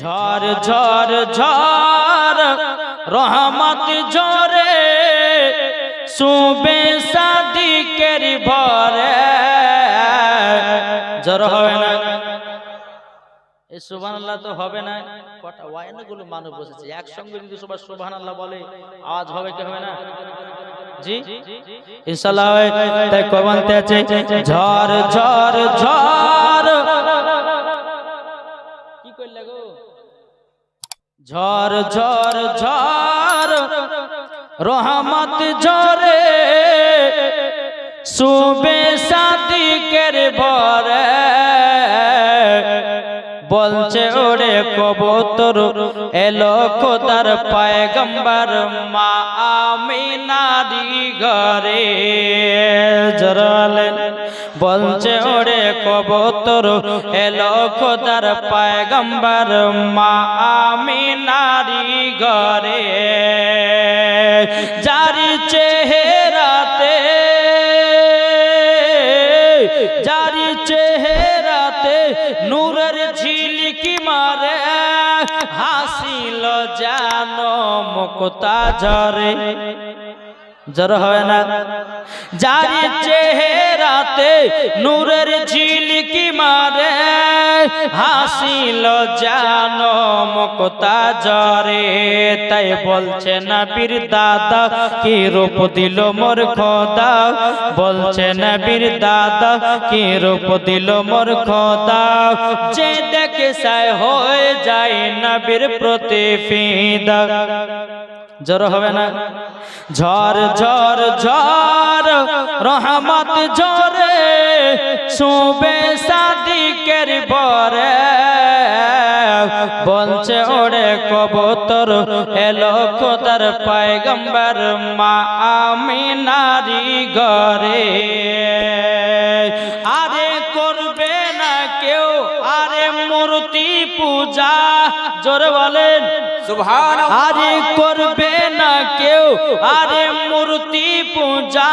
ঝড় ঝড় ঝড় রহমত ঝরে সুবে সাদিকের ভরে। জ্বর হবে না। এই সুবহান আল্লাহ তো হবে না। কটা ওয়াইনগুলো মানুষ বসেছে। একসঙ্গে যদি সবাই সুবহান আল্লাহ বলে, আওয়াজ হবে কি হবে না? জি? ইনশাআল্লাহ তাই কবান্তে আছে ঝড় ঝড় ঝড় কি কইলা গো। ঝড় ঝড় ঝড় রহমত ঝরে সুবে সাদিকের ভরে। বলছে, ওরে কবুতর, এলো খোদার পায়গম্বর মা আমিনারি ঘরে। জরালেন বলছে, ওরে কবুতর, এলো খোদার পায়গম্বর, মা আমিনারি ঘরে। জারি চেহারাতে জারি চেহারাতে নূরের ঝিলিকি মারে, হাসিল জানো মুক্তা ঝরে। জ্বর হবে না। যারি চেহারাতে নূরের ঝিলিকি মারে হাসিল জানো মুক্তা জরে তাই বলছে না বীর দাদা কি রূপ দিল মোর খোদা? বলছে না বীর দাদা কি রূপ দিল মোর খোদা? যে দেখে সায় হয়ে যায় নবীর প্রতি ফিদা জ্বর হবে না। ঝড় ঝড় ঝড়, রহমত ঝরে সুবে সাদিকের বরে। বলছে, ওরে কবুতর, এলো খোদার পায়গম্বর, মা আমিনারি ঘরে। আরে পূজা জোরে বলেন। আরে করবে না কেউ আরে মূর্তি পূজা।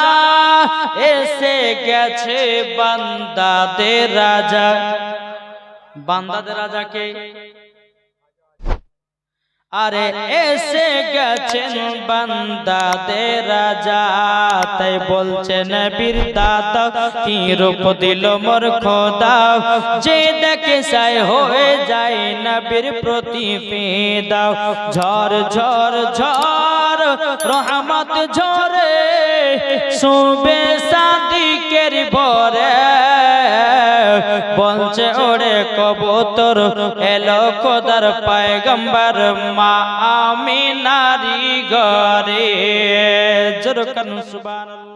এসে গেছে বান্দাদের রাজা। বান্দাদের রাজাকে আরে এসে গেছেন বান্দাদের রাজা, তাই বলছেন বীর দাদা কি রূপ দিল মোর খোদা? যে দেখে সাই হয়ে যায় নবীর প্রতি দাও ঝড় ঝড় ঝড়, রহমত ঝরে সুবে সাদিকের ভরে। বলছে ওরে কবুতর এলো খোদার পায়গম্বর। মা আমি নারী গরে জোর কানু সুবহানাল্লাহ।